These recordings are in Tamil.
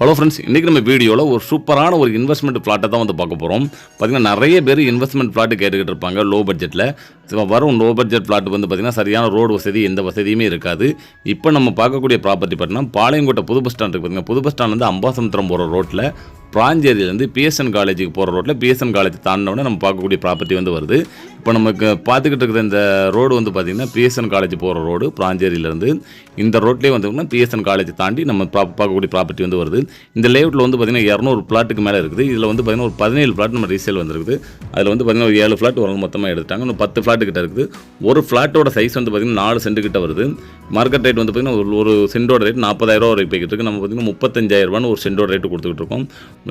ஹலோ ஃப்ரெண்ட்ஸ் இன்றைக்கி நம்ம வீடியோவில் ஒரு சூப்பரான ஒரு இன்வெஸ்ட்மெண்ட் பிளாட்டை தான் வந்து பார்க்க போகிறோம் பார்த்திங்கன்னா நிறைய பேர் இன்வெஸ்ட்மெண்ட் பிளாட்டு கேட்டுக்கிட்டு இருப்பாங்க லோ. பட்ஜெட்டில் வரும் லோ பட்ஜெட் பிளாட் வந்து பார்த்திங்கன்னா சரியான ரோடு வசதி எந்த வசதியுமே இருக்காது. இப்போ நம்ம பார்க்கக்கூடிய ப்ராப்பர்ட்டி பார்த்தீங்கன்னா பாளையங்கோட்டை புது பஸ் ஸ்டாண்ட் இருக்குது பார்த்திங்கன்னா புது பஸ் ஸ்டாண்ட் வந்து அம்பாசமுத்திரம் போகிற ரோட்டில் பிராஞ்சேரியிலேருந்து பிஎஸ்என் காலேஜுக்கு போகிற ரோட்டில் பிஎஸ்என் காலேஜ் தாண்டினோடனே நம்ம பார்க்கக்கூடிய ப்ராப்பர்ட்டி வந்து வருது. இப்போ நமக்கு பார்த்துக்கிட்டு இருக்கிற இந்த ரோடு வந்து பார்த்திங்கன்னா பிஎஸ்என் காலேஜ் போகிற ரோடு பிராஞ்சேரியிலேருந்து இந்த ரோட்லேயே வந்து பிஎஸ்என் காலேஜ் தாண்டி நம்ம பா பார்க்கக்கூடிய ப்ராப்பர்ட்டி வந்து வருது. இந்த லேஅவுட்டில் வந்து பார்த்திங்கன்னா இரநூறு பிளாட்டுக்கு மேலே இருக்குது. இதில் வந்து பார்த்திங்கன்னா ஒரு பதினேழு பிளாட் நம்ம ரீசேல் வந்திருக்குது. அதில் வந்து பார்த்திங்கன்னா ஒரு ஏழு ஃப்ளாட் வரணும் மொத்தமாக எடுத்துட்டாங்க. இன்னும் பத்து ஃப்ளாட்டு கிட்ட இருக்குது. ஒரு ஃப்ளாட்டோட சைஸ் வந்து பார்த்திங்கன்னா நாலு சென்ட் கிட்ட வருது. மார்க்கெட் ரேட் வந்து பார்த்திங்கன்னா ஒரு ஒரு சென்டோட ரேட் நாற்பதாயிரம் ரூபா வரைக்கும் போய்கிட்டு இருக்கு. நம்ம பார்த்திங்கன்னா முப்பத்தஞ்சாயிரரூபான்னு ஒரு சென்டோட ரேட்டு கொடுத்துக்கிட்டு இருக்கோம்.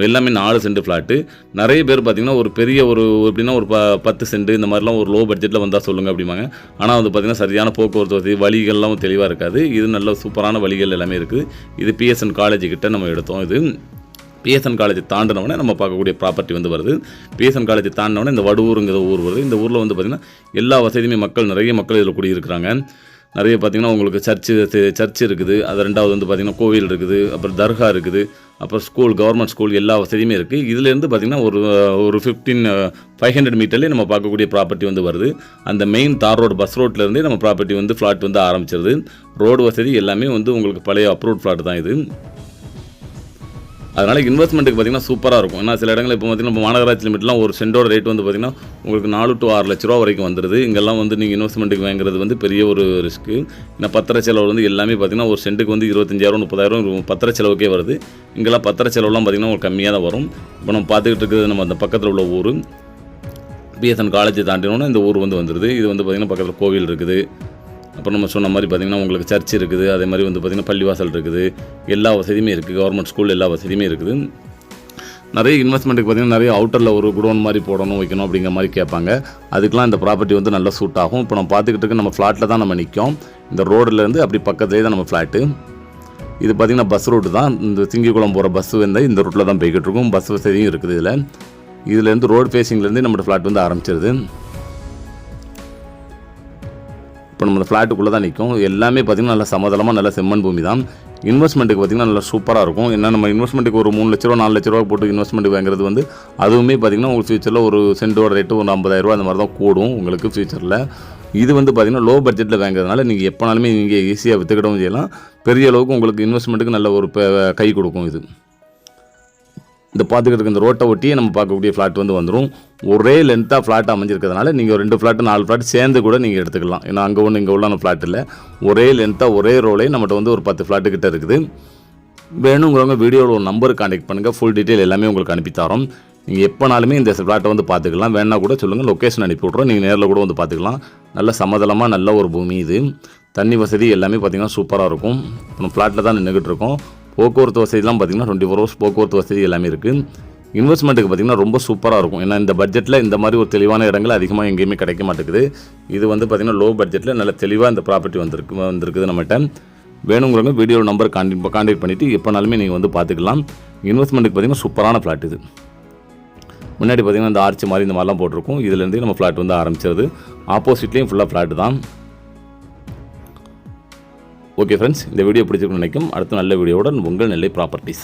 எல்லாமே நாலு சென்ட் ஃப்ளாட்டு நிறைய பேர் பார்த்திங்கன்னா ஒரு பெரிய ஒரு எப்படின்னா ஒரு ப பத்து சென்ட் இந்த மாதிரிலாம் ஒரு லோ பட்ஜெட்டில் வந்தால் சொல்லுங்கள் அப்படிம்பாங்க. ஆனால் வந்து பார்த்திங்கன்னா சரியான போக்குவரத்து வசதி வழிகள்லாம் தெளிவாக இருக்காது. இது நல்ல சூப்பரான வழிகள் எல்லாமே இருக்குது இது பிஎஸ்என் காலேஜ் கிட்ட நம்ம எடுத்தோம். இது பிஎஸ்என் காலேஜ் தாண்டினவொடனே நம்ம பார்க்கக்கூடிய ப்ராப்பர்ட்டி வந்து வருது. பிஎஸ்என் காலேஜ் தாண்டினவொடனே இந்த வடுவூருங்கிற ஊர் வருது. இந்த ஊரில் வந்து பார்த்திங்கன்னா எல்லா வசதியுமே மக்கள் நிறைய மக்கள் இதில் குடியிருக்கிறாங்க. நிறைய பார்த்திங்கன்னா உங்களுக்கு சர்ச்சு சர்ச் இருக்குது. அது ரெண்டாவது வந்து பார்த்திங்கன்னா கோவில் இருக்குது. அப்புறம் தர்கா இருக்குது. அப்புறம் ஸ்கூல் கவர்மெண்ட் ஸ்கூல் எல்லா வசதியுமே இருக்குது இதுலேருந்து பார்த்திங்கன்னா ஒரு ஒரு ஃபிஃப்டீன் ஃபைவ் ஹண்ட்ரட் மீட்டர்லேயே நம்ம பார்க்கக்கூடிய ப்ராப்பர்ட்டி வந்து வருது. அந்த மெயின் தார் ரோடு பஸ் ரோட்லேருந்தே நம்ம ப்ராப்பர்ட்டி வந்து ஃப்ளாட் வந்து ஆரம்பிச்சிருது. ரோடு வசதி எல்லாமே வந்து உங்களுக்கு பழைய அப்ரூவ்ட் ஃப்ளாட் தான் இது. அதனால் இன்வெஸ்ட்மெண்ட்டுக்கு பார்த்தீங்கன்னா சூப்பராக இருக்கும். ஏன்னா சில இடங்கள் இப்போ பார்த்தீங்கன்னா இப்போ மாநகராட்சி லிமிட்லாம் ஒரு சென்டோட ரேட் வந்து பார்த்திங்கன்னா உங்களுக்கு நாலு டு ஆறு லட்ச ரூபா வரைக்கும் வந்துடுது இங்கெல்லாம் வந்து நீங்கள் இன்வெஸ்ட்மெண்ட்டுக்கு வாங்குறது வந்து பெரிய ஒரு ரிஸ்க்கு ஏன்னா பத்திர செலவு வந்து எல்லாமே பார்த்திங்கன்னா ஒரு சென்ட்டுக்கு வந்து இருபத்தஞ்சாயிரம் முப்பதாயிரம் பத்திர செலவுக்கே வருது. இங்கெல்லாம் பத்திர செலவுலாம் பார்த்திங்கன்னா உங்களுக்கு கம்மியாக தான் வரும். இப்போ நம்ம பார்த்துக்கிட்டு இருக்கிறது நம்ம அந்த பக்கத்தில் உள்ள ஊர். பிஎஸ்என் காலேஜை தாண்டினோன்னா இந்த ஊர் வந்து வந்துடுது இது வந்து பார்த்திங்கன்னா பக்கத்தில் கோவில் இருக்குது. அப்புறம் நம்ம சொன்ன மாதிரி பார்த்திங்கன்னா உங்களுக்கு சர்ச் இருக்குது அதே மாதிரி வந்து பார்த்திங்கன்னா பள்ளிவாசல் இருக்குது. எல்லா வசதியுமே இருக்குது கவர்மெண்ட் ஸ்கூல் எல்லா வசதியுமே இருக்குது. நிறைய இன்வெஸ்ட்மெண்ட்டுக்கு பார்த்திங்கன்னா நிறைய அவுட்டரில் ஒரு குடோன் மாதிரி போடணும் வைக்கணும் அப்படிங்கிற மாதிரி கேட்பாங்க. அதுக்கெலாம் இந்த ப்ராப்பர்ட்டி வந்து நல்லா சூட் ஆகும். இப்போ நம்ம பார்த்துக்கிட்டு இருக்க நம்ம ஃப்ளாட்டில் தான் நம்ம நிற்கும் இந்த ரோடுலேருந்து அப்படி பக்கத்துலேயே தான் நம்ம ஃப்ளாட்டு இது பார்த்திங்கன்னா பஸ் ரூட்டு தான். இந்த திங்கிக்குளம் போகிற பஸ் வந்து இந்த ரூட்டில் தான் போய்கிட்டு இருக்கும். பஸ் வசதியும் இருக்குது இதில். இதுலேருந்து ரோடு ஃபேஸிங்லேருந்து நம்மளோட ஃப்ளாட் வந்து ஆரம்பிச்சிருது. இப்போ நம்ம ஃப்ளாட்டுக்குள்ளே தான் நிற்கும் எல்லாமே பார்த்திங்கன்னா நல்லா சமதளமாக நல்ல செம்மண் பூமி தான். இன்வெஸ்ட்மெண்ட்டுக்கு பார்த்திங்கன்னா நல்லா சூப்பராக இருக்கும். ஏன்னா நம்ம இன்வெஸ்ட்மெண்ட்டுக்கு ஒரு மூணு லட்ச ரூபா நாலு லட்ச ரூபா போட்டு இன்வெஸ்ட்மெண்ட் வாங்குறது வந்து அதுவுமே பார்த்திங்கன்னா உங்களுக்கு ஃபியூச்சரில் ஒரு சென்டோட ரேட்டு ஒரு ஐம்பதாயிரரூவா அந்த மாதிரி தான் கூடும் உங்களுக்கு ஃபியூச்சரில் இது வந்து பார்த்திங்கன்னா லோ பட்ஜெட்டில் வாங்குறதுனால நீங்கள் எப்போனாலுமே நீங்கள் ஈஸியாக விற்றுக்கிடவும் செய்யலாம். பெரிய அளவுக்கு உங்களுக்கு இன்வெஸ்ட்மெண்ட்டுக்கு நல்ல ஒரு கை கொடுக்கும் இது. இந்த பார்த்துக்கிட்டு இருக்க இந்த ரோட்டை ஒட்டியே நம்ம பார்க்கக்கூடிய ஃப்ளாட் வந்து வந்துடும் ஒரே லென்த்தாக ஃப்ளாட் அமைஞ்சிருக்கிறதுனால நீங்கள் ரெண்டு ஃப்ளாட்டு நாலு ஃப்ளாட் சேர்ந்து கூட நீங்கள் எடுத்துக்கலாம். ஏன்னா அங்கே ஒன்று இங்கே உள்ள ஃப்ளாட் இல்லை. ஒரே லென்த்தாக ஒரே ரோலே நம்மகிட்ட வந்து ஒரு பத்து ஃப்ளாட்டு கிட்ட இருக்குது. வேணுங்கிறவங்க வீடியோவில் ஒரு நம்பர் கான்டாக்ட் பண்ணுங்கள் ஃபுல் டீட்டெயில் எல்லாமே உங்களுக்கு அனுப்பி தரோம். நீங்கள் எப்போனாலுமே இந்த ஃப்ளாட்டை வந்து பார்த்துக்கலாம். வேணா கூட சொல்லுங்கள் லொக்கேஷன் அனுப்பி விட்றோம் நீங்கள் நேரில் கூட வந்து பார்த்துக்கலாம். நல்ல சமதளமாக நல்ல ஒரு பூமி இது. தண்ணி வசதி எல்லாமே பார்த்திங்கன்னா சூப்பராக இருக்கும். நம்ம ஃப்ளாட்டில் தான் நின்றுக்கிட்டு இருக்கோம். போக்குவரத்து வசதிலாம் பார்த்திங்கன்னா டுவெண்ட்டி ஃபோர் ஹவர்ஸ் போக்குவரத்து வசதி எல்லாமே இருக்குது இன்வெஸ்ட்மெண்ட்டுக்கு பார்த்திங்கன்னா ரொம்ப சூப்பராக இருக்கும். ஏன்னா இந்த பட்ஜெட்டில் இந்த மாதிரி ஒரு தெளிவான இடங்கள் அதிகமாக எங்கேயுமே கிடைக்க மாட்டேங்குது. இது வந்து பார்த்திங்கன்னா லோ பட்ஜெட்டில் நல்ல தெளிவாக இந்த ப்ராப்பர்ட்டி வந்திருக்கு வந்திருக்குது நம்மகிட்ட. வேணுங்கிறவங்க வீடியோ நம்பர் கான்டெக்ட் கான்டெக்ட் பண்ணிவிட்டு எப்போனாலுமே நீங்கள் வந்து பார்த்துக்கலாம். இன்வெஸ்ட்மெண்ட்டுக்கு பார்த்திங்கன்னா சூப்பரான ஃப்ளாட் இது. முன்னாடி பார்த்திங்கன்னா இந்த ஆர்ச்சி மாதிரி இந்த மாதிரிலாம் போட்டிருக்கும். இதுலேருந்தே நம்ம ஃப்ளாட் வந்து ஆரம்பிச்சிருது ஆப்போசிட்லேயும் ஃபுல்லாக ஃப்ளாட் தான். ஓகே ஃப்ரெண்ட்ஸ் இந்த வீடியோ பிடிச்சிருக்குன்னு நினைக்கும். அடுத்த நல்ல வீடியோவுடன் உங்கள் நெல்லை ப்ராப்பர்ட்டிஸ்